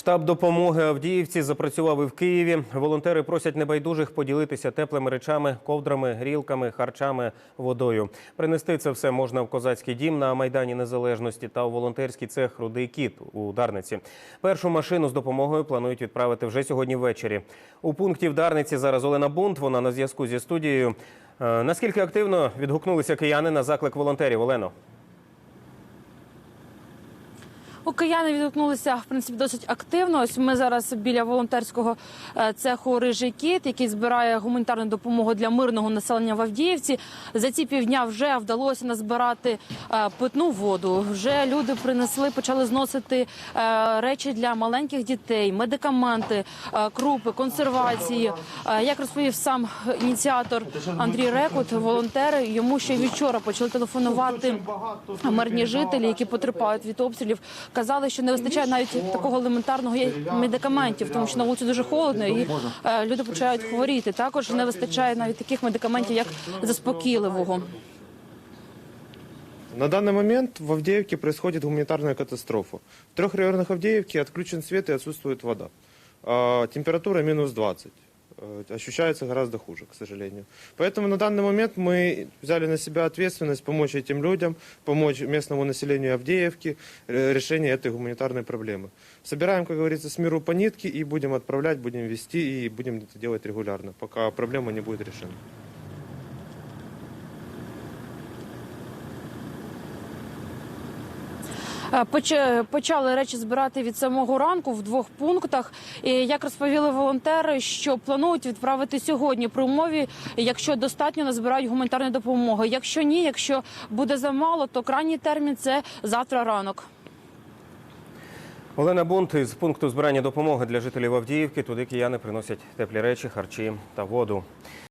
Штаб допомоги Авдіївці запрацював і в Києві. Волонтери просять небайдужих поділитися теплими речами, ковдрами, грілками, харчами, водою. Принести це все можна в козацький дім на майдані Незалежності та у волонтерський цех Рудий кіт у Дарниці. Першу машину з допомогою планують відправити вже сьогодні ввечері. У пункті в Дарниці зараз Олена Бунт. Вона на зв'язку зі студією. Е, Наскільки активно відгукнулися кияни на заклик волонтерів? Олено? У кияни відгукнулися в принципі досить активно. Ось ми зараз біля волонтерського е, цеху «Рижий кіт», який збирає гуманітарну допомогу для мирного населення в Авдіївці. За ці півдня вже вдалося назбирати е, питну воду. Вже люди принесли, почали зносити е, речі для маленьких дітей, медикаменти, крупи, консервації. Як розповів сам ініціатор Андрій Рекут, волонтери йому ще вчора почали телефонувати мирні жителі, які потерпають від обстрілів, казали, що не вистачає навіть такого елементарного медикаментів, тому що на вулиці дуже холодно і е, люди починають хворіти. Також не вистачає навіть таких медикаментів, як заспокійливого. На данный момент в Авдеевке происходит гуманитарная катастрофа. В трех районах Авдеевки отключен свет и отсутствует вода. Температура минус 20. Э, Ощущается гораздо хуже, к сожалению. Поэтому на данный момент мы взяли на себя ответственность помочь этим людям, помочь местному населению Авдеевки э, решению этой гуманитарной проблемы. Собираем, как говорится, с миру по нитке и будем отправлять, будем вести и будем это делать регулярно, пока проблема не будет решена. Почали речі збирати від самого ранку в двох пунктах. І як розповіли волонтери, що планують відправити сьогодні при умові, якщо достатньо назбирають гуманітарної допомоги. Якщо ні, якщо буде замало, то крайній термін це завтра ранок. Олена Бунт із пункту збирання допомоги для жителів Авдіївки. Туди кияни приносять теплі речі, харчі та воду.